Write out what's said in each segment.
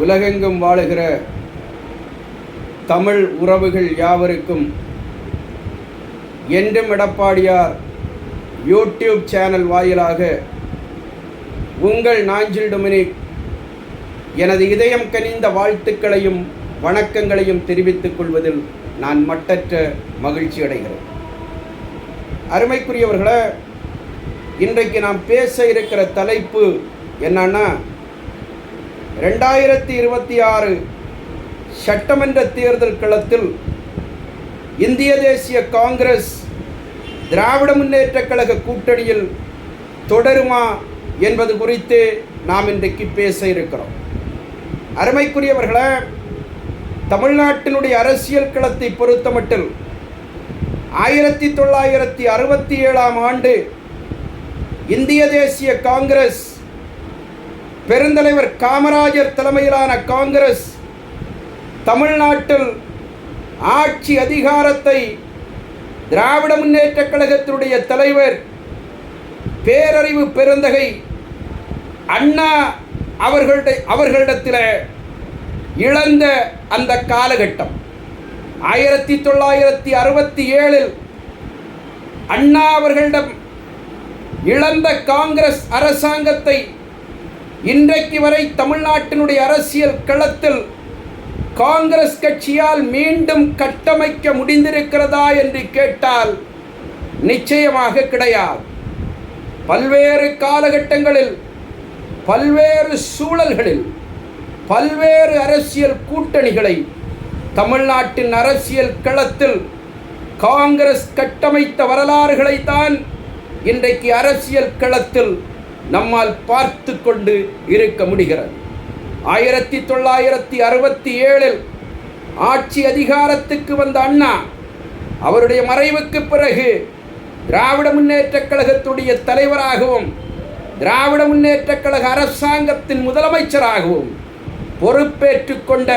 உலகெங்கும் வாழுகிற தமிழ் உறவுகள் யாவருக்கும் என்றும் எடப்பாடியார் யூடியூப் சேனல் வாயிலாக உங்கள் நாஞ்சில் டொமினிக் எனது இதயம் கனிந்த வாழ்த்துக்களையும் வணக்கங்களையும் தெரிவித்துக் கொள்வதில் நான் மட்டற்ற மகிழ்ச்சி அடைகிறேன். அருமைக்குரியவர்களை இன்றைக்கு நாம் பேச இருக்கிற தலைப்பு என்னன்னா ரெண்டாயிரத்தி இருபத்தி ஆறு சட்டமன்ற தேர்தல் களத்தில் இந்திய தேசிய காங்கிரஸ் திராவிட முன்னேற்ற கழக கூட்டணியில் தொடருமா என்பது குறித்து நாம் இன்றைக்கு பேச இருக்கிறோம். அருமைக்குரியவர்களே தமிழ்நாட்டினுடைய அரசியல் களத்தை பொறுத்தமட்டில் ஆயிரத்தி தொள்ளாயிரத்தி அறுபத்தி ஏழாம் ஆண்டு இந்திய தேசிய காங்கிரஸ் பெருந்தலைவர் காமராஜர் தலைமையிலான காங்கிரஸ் தமிழ்நாட்டில் ஆட்சி அதிகாரத்தை திராவிட முன்னேற்றக் கழகத்தினுடைய தலைவர் பேரறிவு பெருந்தகை அண்ணா அவர்களுடைய அவர்களிடத்தில் இழந்த அந்த காலகட்டம். ஆயிரத்தி தொள்ளாயிரத்தி அறுபத்தி ஏழில் அண்ணா அவர்களிடம் இழந்த காங்கிரஸ் அரசாங்கத்தை இன்றைக்கு வரை தமிழ்நாட்டினுடைய அரசியல் களத்தில் காங்கிரஸ் கட்சியால் மீண்டும் கட்டமைக்க முடிந்திருக்கிறதா என்று கேட்டால் நிச்சயமாக கிடையாது. பல்வேறு காலகட்டங்களில் பல்வேறு சூழல்களில் பல்வேறு அரசியல் கூட்டணிகளை தமிழ்நாட்டின் அரசியல் களத்தில் காங்கிரஸ் கட்டமைத்த வரலாறுகளைத்தான் இன்றைக்கு அரசியல் களத்தில் நம்மால் பார்த்து கொண்டு இருக்க முடிகிறது. ஆயிரத்தி தொள்ளாயிரத்தி அறுபத்தி ஏழில் ஆட்சி அதிகாரத்துக்கு வந்த அண்ணா அவருடைய மறைவுக்கு பிறகு திராவிட முன்னேற்றக் கழகத்துடைய தலைவராகவும் திராவிட முன்னேற்றக் கழக அரசாங்கத்தின் முதலமைச்சராகவும் பொறுப்பேற்றுக்கொண்ட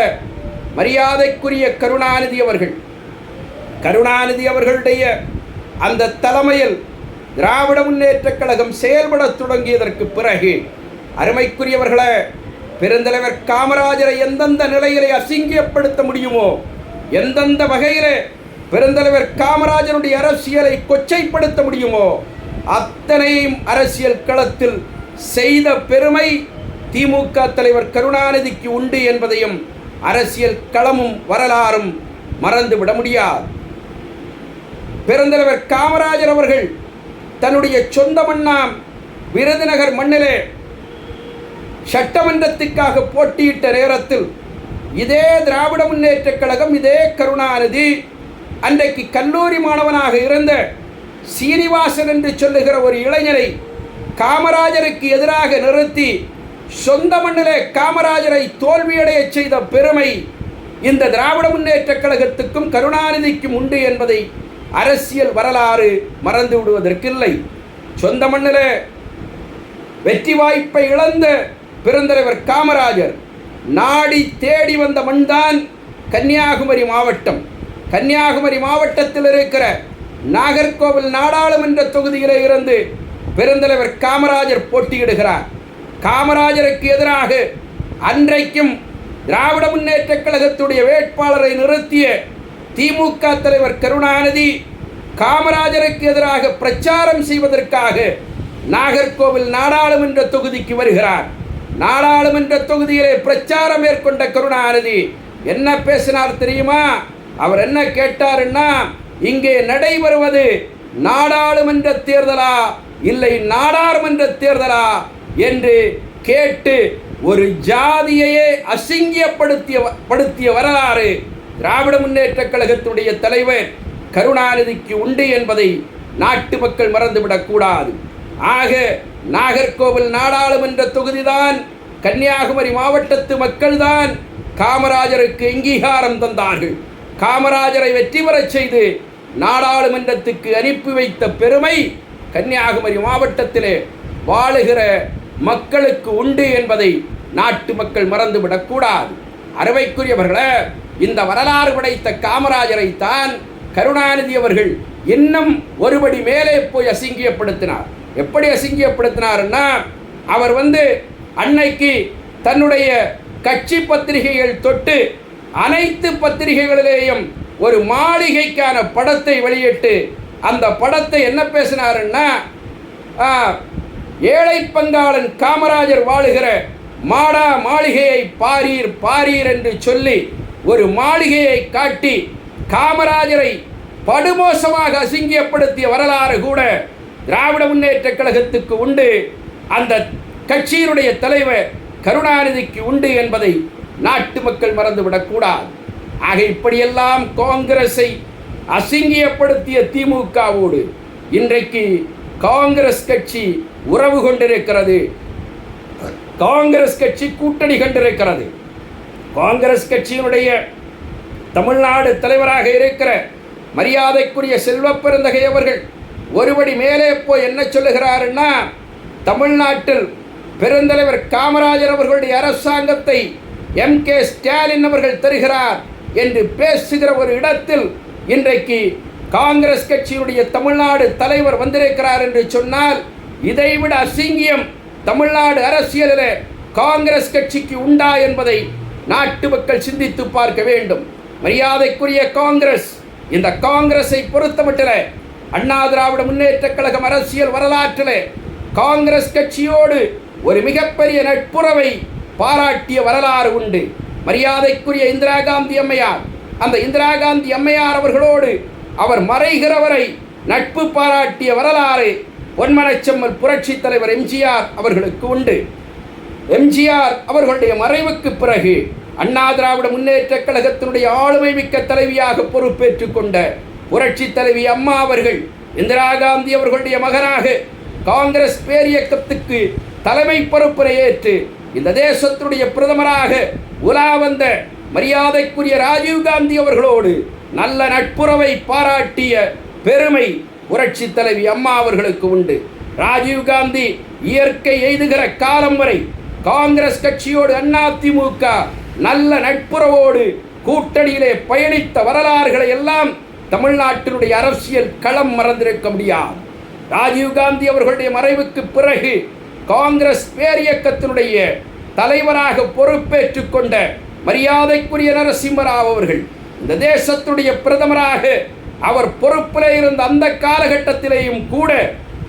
மரியாதைக்குரிய கருணாநிதி அவர்கள். கருணாநிதி அவர்களுடைய அந்த தலைமையில் திராவிட முன்னேற்றக் கழகம் செயல்பட தொடங்கியதற்கு பிறகு அருமைக்குரியவர்களே பெருந்தலைவர் காமராஜரை எந்தெந்த நிலையிலே அசிங்கப்படுத்த முடியுமோ எந்தெந்த வகையிலே பெருந்தலைவர் காமராஜருடைய அரசியலை கொச்சைப்படுத்த முடியுமோ அத்தனையும் அரசியல் களத்தில் செய்த பெருமை திமுக தலைவர் கருணாநிதிக்கு உண்டு என்பதையும் அரசியல் களமும் வரலாறும் மறந்துவிட முடியாது. பெருந்தலைவர் காமராஜர் அவர்கள் தன்னுடைய சொந்த மண்ணாம் விருதுநகர் மண்ணிலே சட்டமன்றத்துக்காக போட்டியிட்ட நேரத்தில் இதே திராவிட முன்னேற்றக் கழகம் இதே கருணாநிதி அன்றைக்கு கல்லூரி மாணவனாக இருந்த சீனிவாசன் என்று சொல்லுகிற ஒரு இளைஞரை காமராஜருக்கு எதிராக நிறுத்தி சொந்த மண்ணிலே காமராஜரை தோல்வியடைய செய்த பெருமை இந்த திராவிட முன்னேற்றக் கழகத்துக்கும் கருணாநிதிக்கும் உண்டு என்பதை அரசியல் வரலாறு மறந்து விடுவதற்கில்லை. சொந்த மண்ணிலே வெற்றி வாய்ப்பை இழந்த பெருந்தலைவர் காமராஜர் நாடி தேடி வந்த மண்தான் கன்னியாகுமரி மாவட்டம். கன்னியாகுமரி மாவட்டத்தில் இருக்கிற நாகர்கோவில் நாடாளுமன்ற தொகுதியிலே இருந்து பெருந்தலைவர் காமராஜர் போட்டியிடுகிறார். காமராஜருக்கு எதிராக அன்றைக்கும் திராவிட முன்னேற்ற கழகத்துடைய வேட்பாளரை நிறுத்திய திமுக தலைவர் கருணாநிதி காமராஜருக்கு எதிராக பிரச்சாரம் செய்வதற்காக நாகர்கோவில் நாடாளுமன்ற தொகுதிக்கு வருகிறார். நாடாளுமன்ற தொகுதியிலே பிரச்சாரம் மேற்கொண்ட கருணாநிதி என்ன பேசினார் தெரியுமா? அவர் என்ன கேட்டாருன்னா இங்கே நடைபெறுவது நாடாளுமன்ற தேர்தலா இல்லை நாடாளுமன்ற தேர்தலா என்று கேட்டு ஒரு ஜாதியையே அசிங்கியப்படுத்திய படுத்திய வரலாறு திராவிட முன்னேற்றக் கழகத்துடைய தலைவர் கருணாநிதிக்கு உண்டு என்பதை நாட்டு மக்கள் மறந்துவிடக்கூடாது. ஆக நாகர்கோவில் நாடாளுமன்ற தொகுதிதான் கன்னியாகுமரி மாவட்டத்து மக்கள்தான் காமராஜருக்கு அங்கீகாரம் தந்தார்கள். காமராஜரை வெற்றி பெறச் செய்து நாடாளுமன்றத்துக்கு அனுப்பி வைத்த பெருமை கன்னியாகுமரி மாவட்டத்திலே வாழுகிற மக்களுக்கு உண்டு என்பதை நாட்டு மக்கள் மறந்துவிடக்கூடாது. அருமைக்குரியவர்களே இந்த வரலாறு படைத்த காமராஜரை தான் கருணாநிதி அவர்கள் இன்னும் ஒருபடி மேலே போய் அசிங்கியப்படுத்தினார் எப்படி அசிங்கியப்படுத்தினார்னா அவர் வந்து அன்னைக்கு தன்னுடைய கட்சி பத்திரிகைகள் தொட்டு அனைத்து பத்திரிகைகளிலேயும் ஒரு மாளிகைக்கான படத்தை வெளியிட்டு அந்த படத்தை என்ன பேசினாருன்னா ஏழை பங்காளன் காமராஜர் வாழுகிற மாடா மாளிகையை பாரீர் பாரீர் என்று சொல்லி ஒரு மாளிகையை காட்டி காமராஜரை படுமோசமாக அசிங்கியப்படுத்திய வரலாறு கூட திராவிட முன்னேற்றக் கழகத்துக்கு உண்டு. அந்த கட்சியினுடைய தலைவர் கருணாநிதிக்கு உண்டு என்பதை நாட்டு மக்கள் மறந்துவிடக்கூடாது. ஆக இப்படியெல்லாம் காங்கிரஸை அசிங்கியப்படுத்திய திமுகவோடு இன்றைக்கு காங்கிரஸ் கட்சி உறவு கொண்டிருக்கிறது. காங்கிரஸ் கட்சி கூட்டணி கண்டிருக்கிறது. காங்கிரஸ் கட்சியினுடைய தமிழ்நாடு தலைவராக இருக்கிற மரியாதைக்குரிய செல்வப்பெருந்தகை அவர்கள் ஒருபடி மேலே போய் என்ன சொல்லுகிறாருன்னா தமிழ்நாட்டில் பெருந்தலைவர் காமராஜர் அவர்களுடைய அரசாங்கத்தை எம் கே ஸ்டாலின் அவர்கள் தருகிறார் என்று பேசுகிற ஒரு இடத்தில் இன்றைக்கு காங்கிரஸ் கட்சியினுடைய தமிழ்நாடு தலைவர் வந்திருக்கிறார் என்று சொன்னால் இதைவிட அசிங்கியம் தமிழ்நாடு அரசியலில் காங்கிரஸ் கட்சிக்கு உண்டா என்பதை நாட்டு மக்கள் சிந்தித்து பார்க்க வேண்டும். மரியாதைக்குரிய காங்கிரஸ் இந்த காங்கிரஸை பொறுத்தமட்டில் அண்ணா திராவிட முன்னேற்றக் கழகம் அரசியல் வரலாற்றில் காங்கிரஸ் கட்சியோடு ஒரு மிகப்பெரிய நட்புறவை பாராட்டிய வரலாறு உண்டு. மரியாதைக்குரிய இந்திரா காந்தி அம்மையார் அந்த இந்திரா காந்தி அம்மையார் அவர்களோடு அவர் மறைகிறவரை நட்பு பாராட்டிய வரலாறு பொன்மனச்செம்மல் புரட்சித் தலைவர் எம்ஜிஆர் அவர்களுக்கு உண்டு. எம்ஜிஆர் அவர்களுடைய மறைவுக்கு பிறகு அண்ணா திராவிட முன்னேற்ற கழகத்தினுடைய ஆளுமை மிக்க தலைவியாக பொறுப்பேற்றுக் கொண்ட புரட்சி தலைவி அம்மா அவர்கள் இந்திரா காந்தி அவர்களுடைய மகனாக காங்கிரஸ் பேரியக்கத்துக்கு தலைமை பொறுப்பினை ஏற்று இந்த தேசத்தினுடைய பிரதமராக உலா வந்த மரியாதைக்குரிய ராஜீவ் காந்தி அவர்களோடு நல்ல நட்புறவை பாராட்டிய பெருமை புரட்சி தலைவி அம்மா அவர்களுக்கு உண்டு. ராஜீவ் காந்தி இயற்கை எய்துகிற காலம் வரை காங்கிரஸ் கட்சியோடு அதிமுக நல்ல நட்புறவோடு கூட்டணியிலே பயணித்த வரலாறுகளை எல்லாம் தமிழ்நாட்டினுடைய அரசியல் களம் மறந்திருக்க முடியாது. ராஜீவ் காந்தி அவர்களுடைய மறைவுக்கு பிறகு காங்கிரஸ் பேரியக்கத்தினுடைய தலைவராக பொறுப்பேற்றுக் கொண்ட மரியாதைக்குரிய நரசிம்மராவ் அவர்கள் இந்த தேசத்துடைய பிரதமராக அவர் பொறுப்பில் இருந்த அந்த காலகட்டத்திலேயும் கூட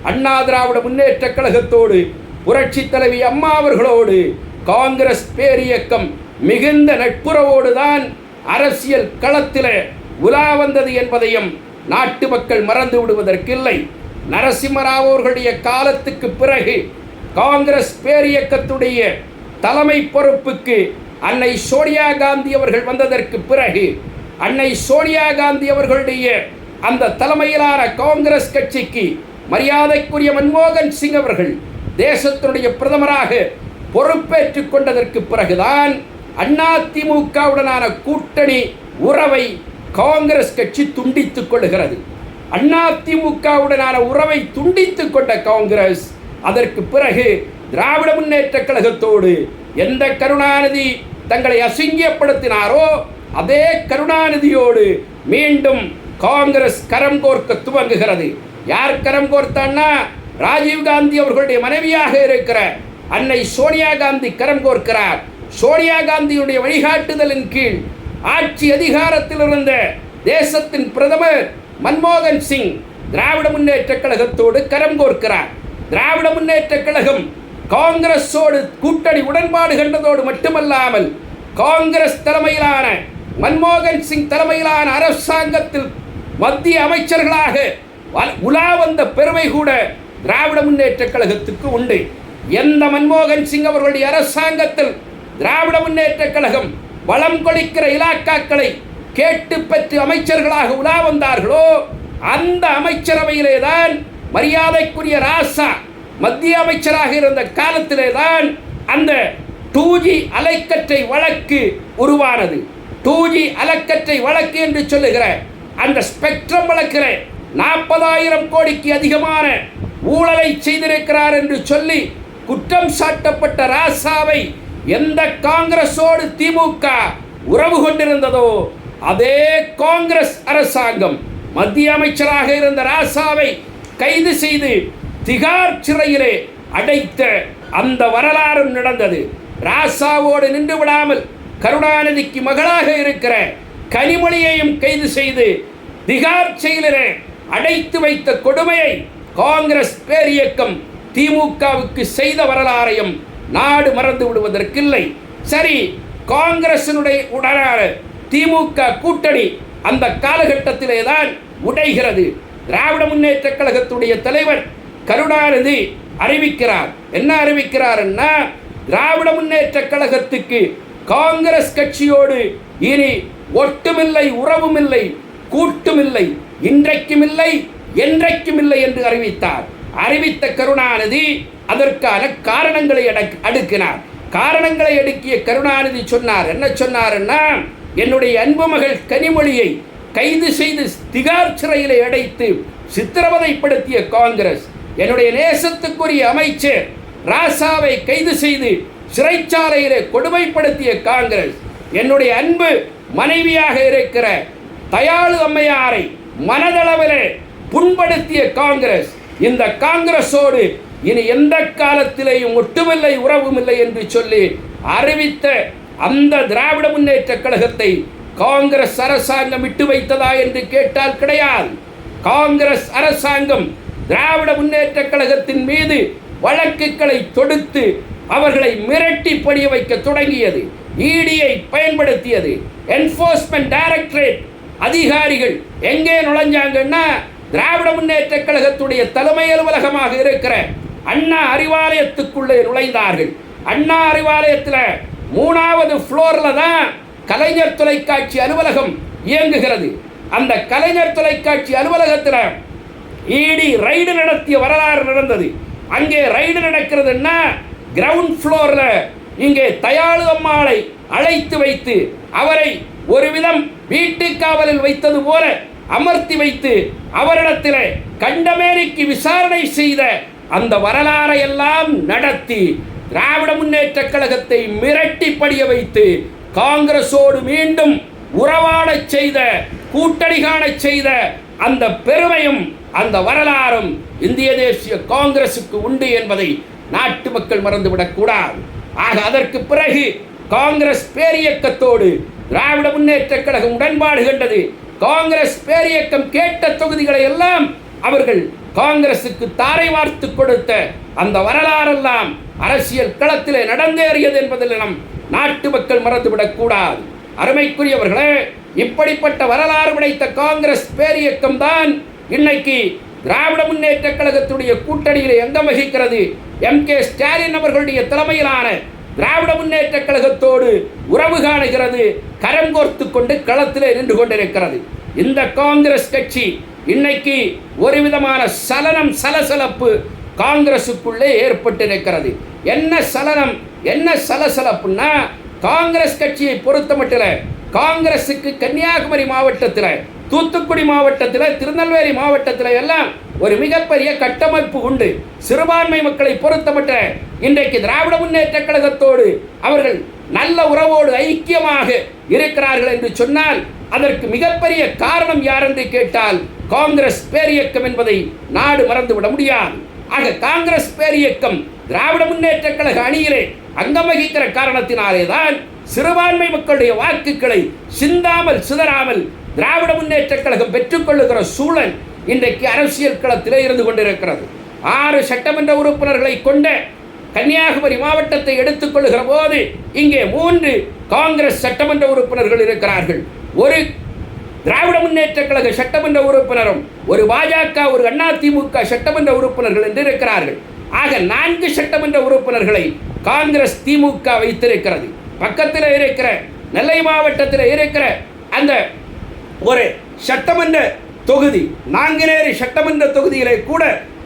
அண்ணா திராவிட முன்னேற்ற கழகத்தோடு புரட்சி தலைவி அம்மா அவர்களோடு காங்கிரஸ் பேரியக்கம் மிகுந்த நட்புறவோடு தான் அரசியல் களத்தில் உலா வந்தது என்பதையும் நாட்டு மக்கள் மறந்து விடுவதற்கில்லை. நரசிம்மராவ் அவர்களுடைய காலத்துக்கு பிறகு காங்கிரஸ் பேரியக்கத்துடைய தலைமை பொறுப்புக்கு அன்னை சோனியா காந்தி அவர்கள் வந்ததற்கு பிறகு அன்னை சோனியா காந்தி அவர்களுடைய அந்த தலைமையிலான காங்கிரஸ் கட்சிக்கு மரியாதைக்குரிய மன்மோகன் சிங் அவர்கள் தேசத்தினுடைய பிரதமராக பொறுப்பேற்றுக் கொண்டதற்கு பிறகுதான் அதிமுகவுடனான கூட்டணி உறவை காங்கிரஸ் கட்சி துண்டித்துக் கொள்கிறது அதிமுகவுடனான உறவை துண்டித்துக் கொண்ட காங்கிரஸ் அதற்கு பிறகு திராவிட முன்னேற்றக் கழகத்தோடு எந்த கருணாநிதி தங்களை அசிங்கியப்படுத்தினாரோ அதே கருணாநிதியோடு மீண்டும் காங்கிரஸ் கரம் கோர்க்க துவங்குகிறது. யார் கரம் கோர்த்தான்னா ராஜீவ் காந்தி அவர்களுடைய மனைவியாக இருக்கிற அன்னை சோனியா காந்தி கரம் கோர்க்கிறார். சோனியா காந்தியுடைய வழிகாட்டுதலின் கீழ் ஆட்சி அதிகாரத்தில் இருந்த தேசத்தின் பிரதமர் மன்மோகன் சிங் திராவிட முன்னேற்றக் கழகத்தோடு கரம் கோர்க்கிறார். திராவிட முன்னேற்றக் கழகம் காங்கிரஸோடு கூட்டணி உடன்பாடு கண்டதோடு மட்டுமல்லாமல் காங்கிரஸ் தலைமையிலான மன்மோகன் சிங் தலைமையிலான அரசாங்கத்தில் மத்திய அமைச்சர்களாக வ- உலா வந்த பெருமை கூட திராவிட முன்னேற்றக் கழகத்துக்கு உண்டு. எந்த மன்மோகன் சிங் அவர்களுடைய அரசாங்கத்தில் திராவிட முன்னேற்றக் கழகம் வளம் கொளிக்கிற இலாக்காக்களை கேட்டு பெற்று அமைச்சர்களாக உலா வந்தார்களோ அந்த அமைச்சரவையிலே தான் மரியாதைக்குரிய ராசா மத்திய அமைச்சராக இருந்த காலத்திலே தான் அந்த டூ ஜி அலைக்கற்றை வழக்கு உருவானது. டூ ஜி அலைக்கற்றை வழக்கு என்று சொல்லுகிற அந்த ஸ்பெக்ட்ரம் வழக்கிற நாற்பதாயிரம் கோடிக்கு அதிகமான ஊழலை செய்திருக்கிறார் என்று சொல்லி குற்றம் சாட்டப்பட்ட ராசாவை எந்த காங்கிரஸோடு திமுக உறவு கொண்டிருந்ததோ அதே காங்கிரஸ் அரசாங்கம் மத்திய அமைச்சராக இருந்த ராசாவை கைது செய்து திகார் சிறையிலே அடைத்த அந்த வரலாறும் நடந்தது. ராசாவோடு நின்று விடாமல் கருணாநிதிக்கு மகளாக இருக்கிற கனிமொழியையும் கைது செய்து திகார் செயலிலே அடைத்து வைத்த கொடுமையை காங்கிரஸ் பேரியக்கம் திமுகவுக்கு செய்த வரலாறையும் நாடு மறந்து விடுவதற்கில்லை. சரி காங்கிரசினுடைய உடனான திமுக கூட்டணி அந்த காலகட்டத்திலே தான் உடைகிறது. திராவிட முன்னேற்ற கழகத்துடைய தலைவர் கருணாநிதி அறிவிக்கிறார். என்ன அறிவிக்கிறார்னா திராவிட முன்னேற்ற கழகத்துக்கு காங்கிரஸ் கட்சியோடு இனி ஒட்டுமில்லை உறவுமில்லை கூட்டுமில்லை இன்றைக்கும் இல்லை என்றைக்கும் இல்லை என்று அறிவித்தார். அறிவித்த கருணாநிதி அதற்கான காரணங்களை அடக் அடுக்கினார். காரணங்களை அடுக்கிய கருணாநிதி சொன்னார். என்ன சொன்னார்னா என்னுடைய அன்பு மகள் கனிமொழியை கைது செய்து திகார் சிறையில் அடைத்து சித்திரவதைப்படுத்திய காங்கிரஸ் என்னுடைய நேசத்துக்குரிய அமைச்சர் ராசாவை கைது செய்து சிறைச்சாலையிலே கொடுமைப்படுத்திய காங்கிரஸ் என்னுடைய அன்பு மனைவியாக இருக்கிற தயாளு அம்மையாரை மனதளவில் புண்படுத்திய காங்கிரஸ் இந்த காங்கிரஸோடு இனி எந்த காலத்திலேயும் ஒட்டுமில்லை உறவுமில்லை என்று சொல்லி அறிவித்த அந்த திராவிட முன்னேற்ற கழகத்தை காங்கிரஸ் அரசாங்கம் விட்டு வைத்ததா என்று கேட்டால் கிடையாது. காங்கிரஸ் அரசாங்கம் திராவிட முன்னேற்ற கழகத்தின் மீது வழக்குகளை தொடுத்து அவர்களை மிரட்டி படிய வைக்க தொடங்கியது. இடியை பயன்படுத்தியது. என்போர்ஸ்மெண்ட் டைரக்டரேட் அதிகாரிகள் எங்கே நுழைஞ்சாங்கன்னா திராவிட முன்னேற்ற கழகத்துடைய தலைமை அலுவலகமாக இருக்கிற அண்ணா அறிவாலயத்துக்குள்ளே நுழைந்தார்கள். அண்ணா அறிவாலயத்தில் மூணாவது ஃப்ளோரில் தான் கலைஞர் தொலைக்காட்சி அலுவலகம் இயங்குகிறது. அந்த கலைஞர் தொலைக்காட்சி அலுவலகத்தில் இடி ரைடு நடத்திய வரலாறு நடந்தது. அங்கே ரைடு நடக்கிறதுன்னா கிரவுண்ட் ஃப்ளோரில் இங்கே தயாளு அம்மாளை அழைத்து வைத்து அவரை ஒரு விதம் வீட்டு காவலில் வைத்தது போல அமர்த்தி வைத்து அவரிடத்தில் கண்டமேரிக்கு விசாரணை செய்த அந்த வரலாறை எல்லாம் நடத்தி திராவிட முன்னேற்ற கழகத்தை மிரட்டி படிய வைத்து காங்கிரஸோடு மீண்டும் உறவாடச் செய்த கூட்டணி காணச் செய்த அந்த பெருமையும் அந்த வரலாறும் இந்திய தேசிய காங்கிரசுக்கு உண்டு என்பதை நாட்டு மக்கள் மறந்துவிடக்கூடாது ஆக அதற்கு பிறகு காங்கிரஸ் பேரியக்கத்தோடு திராவிட முன்னேற்ற கழகம் உடன்பாடு கண்டது. காங்கிரஸ் பேரியக்கம் கேட்ட தொகுதிகளை எல்லாம் அவர்கள் காங்கிரசுக்கு தாரை வார்த்து கொடுத்த அந்த வரலாறெல்லாம் அரசியல் களத்திலே நடந்தேறியது என்பதில் நம் நாட்டு மக்கள் மறந்துவிடக்கூடாது அருமைக்குரியவர்களே இப்படிப்பட்ட வரலாறு படைத்த காங்கிரஸ் பேரியக்கம் தான் இன்னைக்கு திராவிட முன்னேற்ற கழகத்துடைய கூட்டணியில் எங்கம் வகிக்கிறது. எம். கே. ஸ்டாலின் அவர்களுடைய தலைமையிலான திராவிட முன்னேற்ற கழகத்தோடு உறவு காணுகிறது. கரம் கோர்த்து கொண்டு களத்திலே நின்று கொண்டிருக்கிறது. இந்த காங்கிரஸ் கட்சி இன்னைக்கு ஒரு விதமான சலனம் சலசலப்பு காங்கிரசுக்குள்ளே ஏற்பட்டிருக்கிறது. என்ன சலனம் என்ன சலசலப்புன்னா காங்கிரஸ் கட்சியை பொறுத்த மட்டும் காங்கிரஸுக்கு கன்னியாகுமரி மாவட்டத்தில் தூத்துக்குடி மாவட்டத்தில் திருநெல்வேலி மாவட்டத்தில் எல்லாம் ஒரு மிகப்பெரிய கட்டமைப்பு உண்டு. சிறுபான்மை மக்களை பொறுத்தமட்ட இன்றைக்கு திராவிட முன்னேற்ற கழகத்தோடு அவர்கள் நல்ல உறவோடு ஐக்கியமாக இருக்கிறார்கள் என்று சொன்னால் அதற்கு மிகப்பெரிய காரணம் யார் என்று கேட்டால் காங்கிரஸ் பேரியக்கம் என்பதை நாடு மறந்துவிட முடியாது. ஆக காங்கிரஸ் பேரியக்கம் திராவிட முன்னேற்ற கழக அணியிலே அங்கம் வகிக்கிற காரணத்தினாலே தான் சிறுபான்மை மக்களுடைய வாக்குகளை சிந்தாமல் சிதறாமல் திராவிட முன்னேற்ற கழகம் பெற்றுக்கொள்ளுகிற சூழல் இன்றைக்கு அரசியல் களத்திலே இருந்து கொண்டிருக்கிறது. ஆறு சட்டமன்ற உறுப்பினர்களை கொண்ட கன்னியாகுமரி மாவட்டத்தை எடுத்துக்கொள்ளுகிற போது இங்கே மூன்று காங்கிரஸ் சட்டமன்ற உறுப்பினர்கள் இருக்கிறார்கள். ஒரு திராவிட முன்னேற்ற கழக சட்டமன்ற உறுப்பினரும் ஒரு பாஜக ஒரு அதிமுக சட்டமன்ற உறுப்பினர்கள் என்று இருக்கிறார்கள் ஆக நான்கு சட்டமன்ற உறுப்பினர்களை காங்கிரஸ் திமுக வைத்திருக்கிறது. பக்கத்தில் இருக்கிற நெல்லை மாவட்டத்தில் இருக்கிற அந்த ஒரு சட்டமன்ற தொகுதி நாங்குநேரி சட்டமன்ற தொகுதியிலே கூட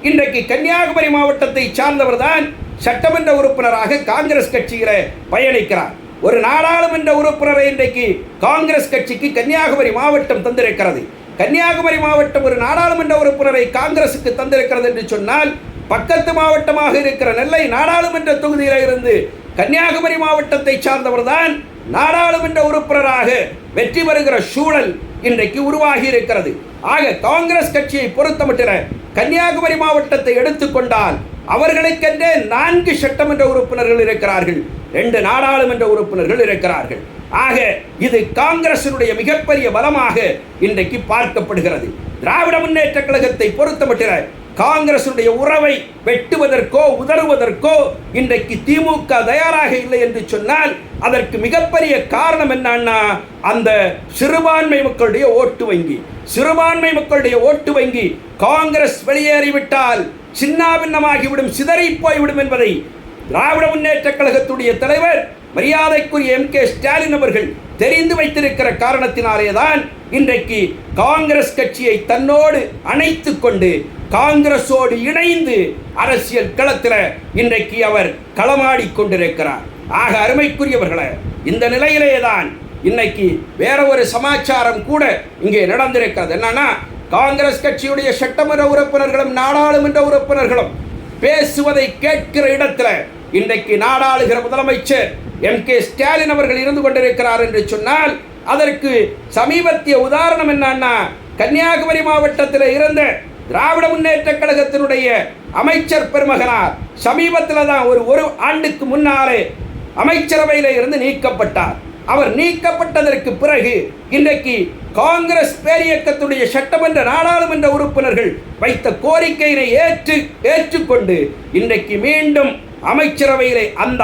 இன்றைக்கு கன்னியாகுமரி மாவட்டத்தை சார்ந்தவர் தான் சட்டமன்ற உறுப்பினராக காங்கிரஸ் கட்சியிலே பயணிக்கிறார். ஒரு நாடாளுமன்ற உறுப்பினரை இன்றைக்கு காங்கிரஸ் கட்சிக்கு கன்னியாகுமரி மாவட்டம் தந்திருக்கிறது. கன்னியாகுமரி மாவட்டம் ஒரு நாடாளுமன்ற உறுப்பினரை காங்கிரசுக்கு தந்திருக்கிறது என்று சொன்னால் பக்கத்து மாவட்டமாக இருக்கிற நெல்லை நாடாளுமன்ற தொகுதியில் இருந்து கன்னியாகுமரி மாவட்டத்தை சார்ந்தவர் தான் நாடாளுமன்ற உறுப்பினராக வெற்றி பெறுகிற சூழல் இன்றைக்கு உருவாகி இருக்கிறது. ஆக காங்கிரஸ் கட்சியை பொறுத்தமட்டில் கன்னியாகுமரி மாவட்டத்தை எடுத்துக்கொண்டால் அவர்களுக்கென்றே நான்கு சட்டமன்ற உறுப்பினர்கள் இருக்கிறார்கள். ரெண்டு நாடாளுமன்ற உறுப்பினர்கள் இருக்கிறார்கள். ஆக இது காங்கிரசினுடைய மிகப்பெரிய பலமாக இன்றைக்கு பார்க்கப்படுகிறது. திராவிட முன்னேற்ற கழகத்தை பொறுத்தமட்டில் காங்கிரசுடைய உறவை வெட்டுவதற்கோ உதறுவதற்கோ இன்றைக்கு திமுக தயாராக இல்லை என்று சொன்னால் அதற்கு மிகப்பெரிய காரணம் என்னன்னா அந்த சிறுபான்மை மக்களுடைய ஓட்டு வங்கி. சிறுபான்மை மக்களுடைய ஓட்டு வங்கி காங்கிரஸ் வெளியேறிவிட்டால் சின்னாபின்னமாகிவிடும் சிதறி போய்விடும் என்பதை திராவிட முன்னேற்ற கழகத்துடைய தலைவர் மரியாதைக்குரிய எம். கே. ஸ்டாலின் அவர்கள் தெரிந்து வைத்திருக்கிற காரணத்தினாலே தான் இன்றைக்கு காங்கிரஸ் கட்சியை தன்னோடு அணைத்து கொண்டு காங்கிரஸோடு இணைந்து அரசியல் களத்தில் இன்றைக்கு அவர் களமாடி கொண்டிருக்கிறார். ஆக அருமைக்குரியவர்களே இந்த நிலையிலே தான் இன்னைக்கு வேற ஒரு சமாச்சாரம் கூட இங்கே நடந்திருக்கிறது. என்னன்னா காங்கிரஸ் கட்சியுடைய சட்டமன்ற உறுப்பினர்களும் நாடாளுமன்ற உறுப்பினர்களும் பேசுவதை கேட்கிற இடத்துல இன்றைக்கு நாடாளுகிற முதலமைச்சர் எம் கே ஸ்டாலின் அவர்கள் இருந்து கொண்டிருக்கிறார் என்று சொன்னால் அதற்கு சமீபத்திய உதாரணம் என்னன்னா கன்னியாகுமரி மாவட்டத்தில் இருந்த திராவிட முன்னேற்ற கழகத்தினுடைய அமைச்சர் பெருமகனார் சமீபத்தில் தான் ஒரு ஒரு ஆண்டுக்கு முன்னாலே அமைச்சரவையில் இருந்து நீக்கப்பட்டார். அவர் நீக்கப்பட்டதற்கு பிறகு இன்றைக்கு காங்கிரஸ் பேரியக்கத்துடைய சட்டமன்ற நாடாளுமன்ற உறுப்பினர்கள் வைத்த கோரிக்கையினை ஏற்று ஏற்றுக்கொண்டு இன்றைக்கு மீண்டும் அமைச்சரவையிலே அந்த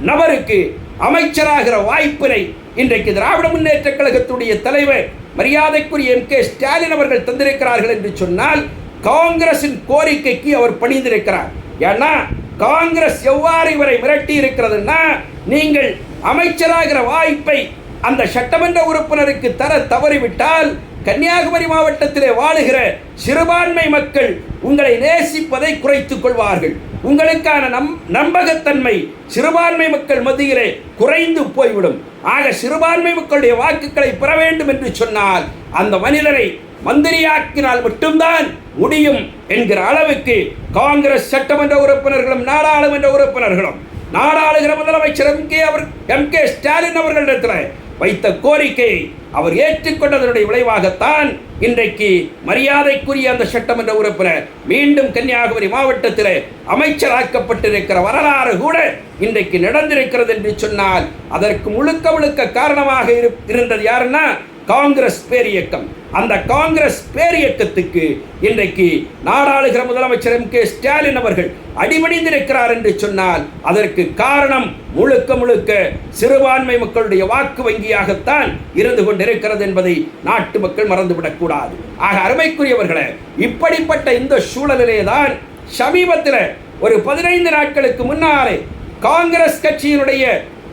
நபருக்கு அமைச்சராகிற வாய்ப்பினை இன்றைக்கு திராவிட முன்னேற்ற கழகத்துடைய தலைவர் மரியாதைக்குரிய எம். கே. ஸ்டாலின் அவர்கள் தந்திருக்கிறார்கள் என்று சொன்னால் காங்கிரசின் கோரிக்கைக்கு அவர் பணிந்திருக்கிறார். ஏன்னா காங்கிரஸ் எவ்வாறு இவரை மிரட்டி இருக்கிறதுன்னா நீங்கள் அமைச்சராகிற வாய்ப்பை அந்த சட்டமன்ற உறுப்பினருக்கு தர தவறிவிட்டால் கன்னியாகுமரி மாவட்டத்திலே வாழுகிற சிறுபான்மை மக்கள் உங்களை நேசிப்பதை குறைத்துக் கொள்வார்கள். உங்களுக்கான நம் நம்பகத்தன்மை சிறுபான்மை மக்கள் மத்தியிலே குறைந்து போய்விடும். ஆக சிறுபான்மை மக்களுடைய வாக்குகளை பெற வேண்டும் என்று சொன்னால் அந்த மனிதரை மந்திரியாக்கினால் மட்டும்தான் முடியும் என்கிற அளவுக்கு காங்கிரஸ் சட்டமன்ற உறுப்பினர்களும் நாடாளுமன்ற உறுப்பினர்களும் நாடாளுகிற முதலமைச்சர் எம் கே அவர் எம் கே ஸ்டாலின் அவர்களிடத்தில் வைத்த கோரிக்கையை அவர் ஏற்றுக்கொண்டதனுடைய விளைவாகத்தான் இன்றைக்கு மரியாதைக்குரிய அந்த சட்டமன்ற உறுப்பினர் மீண்டும் கன்னியாகுமரி மாவட்டத்தில் அமைச்சராக்கப்பட்டிருக்கிற வரலாறு கூட இன்றைக்கு நடந்திருக்கிறது என்று சொன்னால் அதற்கு முழுக்க முழுக்க காரணமாக இரு- இருந்தது யாருன்னா காங்கிரஸ் பேரியக்கம். அந்த காங்கிரஸ் பேரியக்கத்துக்கு இன்றைக்கு நாடாளுகிற முதலமைச்சர் எம் கே ஸ்டாலின் அவர்கள் அடிபணிந்திருக்கிறார் என்று சொன்னால் அதற்கு காரணம் முழுக்க முழுக்க சிறுபான்மை மக்களுடைய வாக்கு வங்கியாகத்தான் இருந்து கொண்டிருக்கிறது என்பதை நாட்டு மக்கள் மறந்துவிடக்கூடாது. ஆக அருமைக்குரியவர்களே இப்படிப்பட்ட இந்த சூழலிலே தான் சமீபத்தில் ஒரு பதினைந்து நாட்களுக்கு முன்னாலே காங்கிரஸ் கட்சியினுடைய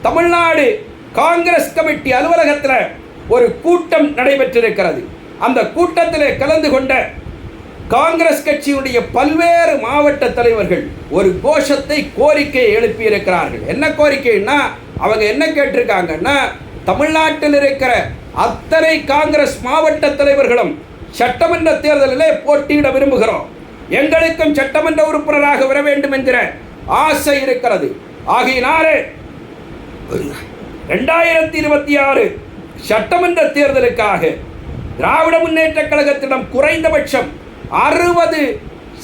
தமிழ்நாடு காங்கிரஸ் கமிட்டி அலுவலகத்தில் ஒரு கூட்டம் நடைபெற்றிருக்கிறது. அந்த கூட்டத்திலே கலந்து கொண்ட காங்கிரஸ் கட்சியுடைய பல்வேறு மாவட்ட தலைவர்கள் ஒரு கோஷத்தை கோரிக்கையை எழுப்பியிருக்கிறார்கள். என்ன கோரிக்கைன்னா அவங்க என்ன கேட்டிருக்காங்கன்னா தமிழ்நாட்டில் இருக்கிற அத்தனை காங்கிரஸ் மாவட்ட தலைவர்களும் சட்டமன்ற தேர்தலிலே போட்டியிட விரும்புகிறோம். எங்களுக்கும் சட்டமன்ற உறுப்பினராக வர வேண்டும் என்கிற ஆசை இருக்கிறது. ஆகையினாலே ரெண்டாயிரத்தி இருபத்தி ஆறு சட்டமன்ற தேர்தலுக்காக திராவிட முன்னேற்ற கழகத்திடம் குறைந்தபட்சம் அறுபது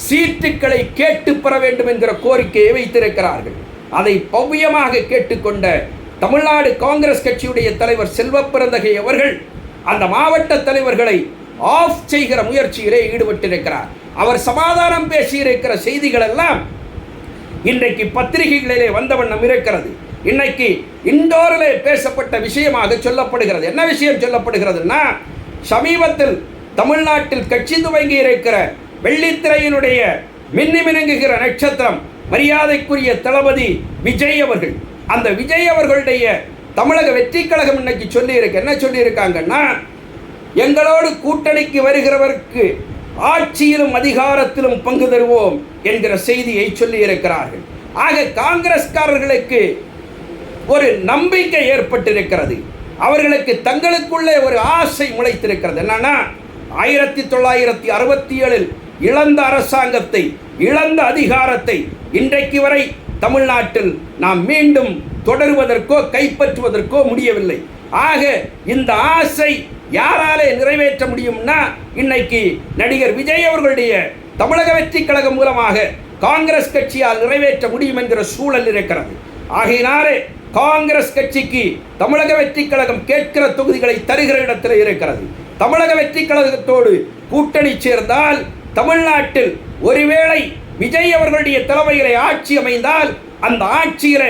சீட்டுக்களை கேட்டு பெற வேண்டும் என்கிற கோரிக்கையை வைத்திருக்கிறார்கள். அதை பவ்யமாக கேட்டுக்கொண்ட தமிழ்நாடு காங்கிரஸ் கட்சியுடைய தலைவர் செல்வப்பிறந்தகை அவர்கள் அந்த மாவட்ட தலைவர்களை ஆஃப் செய்கிற முயற்சியிலே ஈடுபட்டிருக்கிறார். அவர் சமாதானம் பேசியிருக்கிற செய்திகள் எல்லாம் இன்றைக்கு பத்திரிகைகளிலே வந்த வண்ணம் இருக்கிறது. இன்னைக்கு இண்டோரிலே பேசப்பட்ட விஷயமாக சொல்லப்படுகிறது. என்ன விஷயம் சொல்லப்படுகிறதுன்னா சமீபத்தில் தமிழ்நாட்டில் கட்சி துவங்கி இருக்கிற வெள்ளித்திரையினுடைய மின்னி மினுங்குகிற நட்சத்திரம் மரியாதைக்குரிய தளபதி விஜய் அவர்கள். அந்த விஜய் அவர்களுடைய தமிழக வெற்றி கழகம் இன்னைக்கு சொல்லியிருக்கு. என்ன சொல்லியிருக்காங்கன்னா எங்களோடு கூட்டணிக்கு வருகிறவருக்கு ஆட்சியிலும் அதிகாரத்திலும் பங்கு தருவோம் என்கிற செய்தியை சொல்லியிருக்கிறார்கள். ஆக காங்கிரஸ்காரர்களுக்கு ஒரு நம்பிக்கை ஏற்பட்டிருக்கிறது. அவர்களுக்கு தங்களுக்குள்ளே ஒரு ஆசை முளைத்திருக்கிறது. என்னன்னா ஆயிரத்தி தொள்ளாயிரத்தி அறுபத்தி ஏழில் இழந்த அரசாங்கத்தை இழந்த அதிகாரத்தை இன்றைக்கு வரை தமிழ்நாட்டில் நாம் மீண்டும் தொடருவதற்கோ கைப்பற்றுவதற்கோ முடியவில்லை. ஆக இந்த ஆசை யாராலே நிறைவேற்ற முடியும்னா இன்னைக்கு நடிகர் விஜய் அவர்களுடைய தமிழக வெற்றி கழகம் மூலமாக காங்கிரஸ் கட்சியால் நிறைவேற்ற முடியும் என்கிற சூழல் இருக்கிறது. ஆகையினாலே காங்கிரஸ் கட்சிக்கு தமிழக வெற்றி கழகம் கேட்கிற தொகுதிகளை தருகிற இடத்தில் இருக்கிறது. தமிழக வெற்றி கழகத்தோடு கூட்டணி சேர்ந்தால் தமிழ்நாட்டில் ஒருவேளை விஜய் அவர்களுடைய தலைமையிலே ஆட்சி அமைந்தால் அந்த ஆட்சியில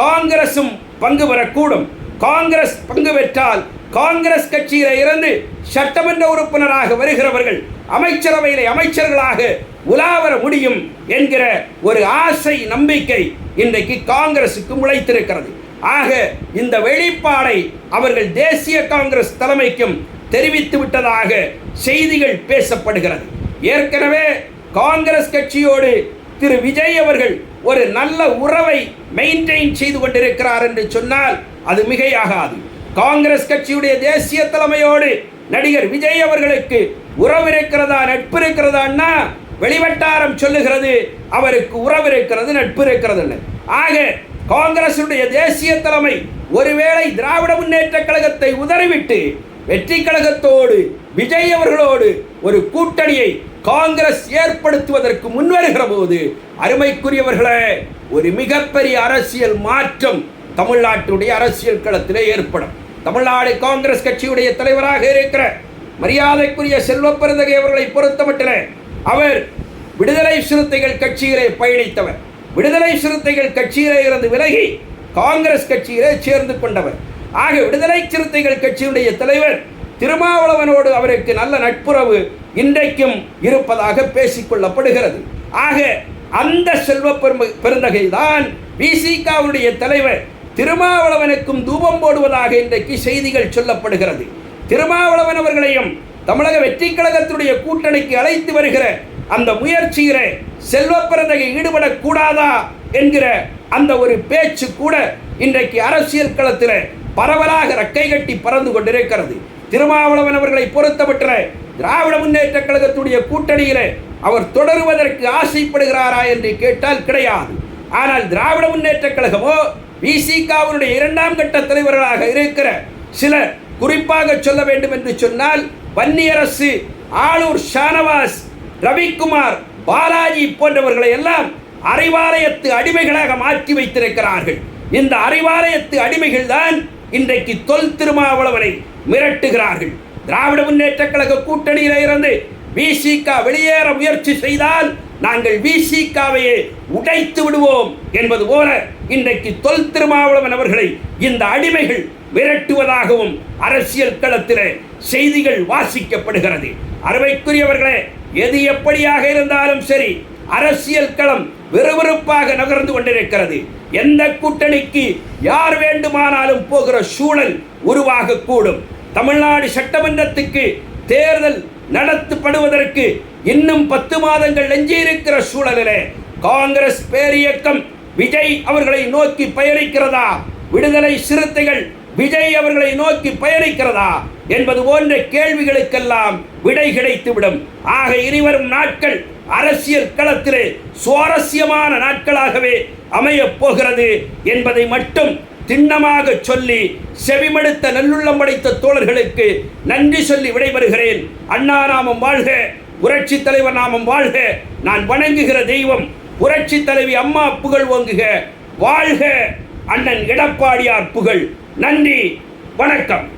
காங்கிரசும் பங்கு பெறக்கூடும். காங்கிரஸ் பங்கு பெற்றால் காங்கிரஸ் கட்சியில இருந்து சட்டமன்ற உறுப்பினராக வருகிறவர்கள் அமைச்சரவையிலே அமைச்சர்களாக உலாவர முடியும் என்கிற ஒரு ஆசை நம்பிக்கை இன்றைக்கு காங்கிரசுக்கு முளைத்திருக்கிறது ஆக இந்த வெளிப்பாடை அவர்கள் தேசிய காங்கிரஸ் தலைமைக்கும் தெரிவித்து விட்டதாக செய்திகள் பேசப்படுகிறது. ஏற்கனவே காங்கிரஸ் கட்சியோடு திரு விஜய் அவர்கள் ஒரு நல்ல உறவை மெயின்டைன் செய்து கொண்டிருக்கிறார் என்று சொன்னால் அது மிகையாகாது. காங்கிரஸ் கட்சியுடைய தேசிய தலைமையோடு நடிகர் விஜய் அவர்களுக்கு உறவு இருக்கிறதா நட்பு இருக்கிறதான்னா வெளிவட்டாரம் சொல்லுகிறது அவருக்கு உறவு இருக்கிறது நட்பு இருக்கிறது ஆக காங்கிரசுடைய தேசிய தலைமை ஒருவேளை திராவிட முன்னேற்ற கழகத்தை உதறிவிட்டு வெற்றி கழகத்தோடு விஜய் அவர்களோடு ஒரு கூட்டணியை காங்கிரஸ் ஏற்படுத்துவதற்கு முன்வருகிற போது அருமைக்குரியவர்களே ஒரு மிகப்பெரிய அரசியல் மாற்றம் தமிழ்நாட்டுடைய அரசியல் களத்திலே ஏற்படும். தமிழ்நாடு காங்கிரஸ் கட்சியுடைய தலைவராக இருக்கிற மரியாதைக்குரிய செல்வ பெருந்தகை அவர்களை பொறுத்தமட்டில அவர் விடுதலை சிறுத்தைகள் கட்சியிலே பயணித்தவர். விடுதலை சிறுத்தைகள் கட்சியிலே இருந்து விலகி காங்கிரஸ் கட்சியிலே சேர்ந்து கொண்டவர். ஆக விடுதலை சிறுத்தைகள் கட்சியுடைய தலைவர் திருமாவளவனோடு அவருக்கு நல்ல நட்புறவு இன்றைக்கும் இருப்பதாக பேசிக்கொள்ளப்படுகிறது. ஆக அந்த செல்வ பெரும பெருந்தகை தான் விசிகாவுடைய தலைவர் திருமாவளவனுக்கும் தூபம் போடுவதாக இன்றைக்கு செய்திகள் சொல்லப்படுகிறது. திருமாவளவன் அவர்களையும் தமிழக வெற்றி கழகத்துடைய கூட்டணிக்கு அழைத்து வருகிற அந்த முயற்சியில செல்வப்பிரதையை ஈடுபடக்கூடாதா என்கிற அந்த ஒரு பேச்சு கூட இன்றைக்கு அரசியல் களத்தில் பரவலாக ரக்கை கட்டி பறந்து கொண்டிருக்கிறது. திருமாவளவன் அவர்களை பொறுத்தமற்ற திராவிட முன்னேற்ற கழகத்துடைய கூட்டணியில அவர் தொடருவதற்கு ஆசைப்படுகிறாரா என்று கேட்டால் கிடையாது. ஆனால் திராவிட முன்னேற்ற கழகமோ விசிகாவினுடைய இரண்டாம் கட்ட தலைவர்களாக இருக்கிற சிலர் குறிப்பாக சொல்ல வேண்டும் என்று சொன்னால் வன்னியரசு ஆளூர் ஷானவாஸ் ரவிக்குமார் பாலாஜி போன்றவர்களை எல்லாம் அறிவாலயத்து அடிமைகளாக மாற்றி வைத்திருக்கிறார்கள். இந்த அறிவாலயத்து அடிமைகள் தான் இன்றைக்கு தொல் திருமாவளவனை மிரட்டுகிறார்கள். திராவிட முன்னேற்ற கழக கூட்டணியில் இருந்து விசிகா வெளியேற முயற்சி செய்தால் நாங்கள் விசிகாவையே உடைத்து விடுவோம் என்பது போல இன்றைக்கு தொல் திருமாவளவன் அவர்களை இந்த அடிமைகள் மிரட்டுவதாகவும் அரசியல் களத்தில் செய்திகள் வாசிக்கப்படுகிறது. அறவைக்குரியவர்களே எது எப்படியாக இருந்தாலும் சரி அரசியல் களம் விறுவிறுப்பாக நகர்ந்து கொண்டிருக்கிறது. எந்த கூட்டணிக்கு யார் வேண்டுமானாலும் போகிற சூழல் உருவாகக்கூடும். தமிழ்நாடு சட்டமன்றத்துக்கு தேர்தல் நடத்தப்படுவதற்கு இன்னும் பத்து மாதங்கள் எஞ்சியிருக்கிற சூழலிலே காங்கிரஸ் பேரியக்கம் விஜய் அவர்களை நோக்கி பயணிக்கிறதா? விடுதலை சிறுத்தைகள் விஜய் அவர்களை நோக்கி பயணிக்கிறதா? என்பது போன்ற கேள்விகளுக்கெல்லாம் விடை கிடைத்துவிடும். ஆக இனிவரும் நாட்கள் அரசியல் களத்திலே சுவாரஸ்யமான நாட்களாகவே அமையப் போகிறது என்பதை மட்டும் திண்ணமாக சொல்லி செவிமடுத்த நல்லுள்ளம் படைத்த தோழர்களுக்கு நன்றி சொல்லி விடைபெறுகிறேன். அண்ணா நாமம் வாழ்க புரட்சி தலைவர் நாமம் வாழ்க. நான் வணங்குகிற தெய்வம் புரட்சி தலைவி அம்மா புகழ் ஓங்குக. வாழ்க அண்ணன் எடப்பாடியார் புகழ். நன்றி வணக்கம்.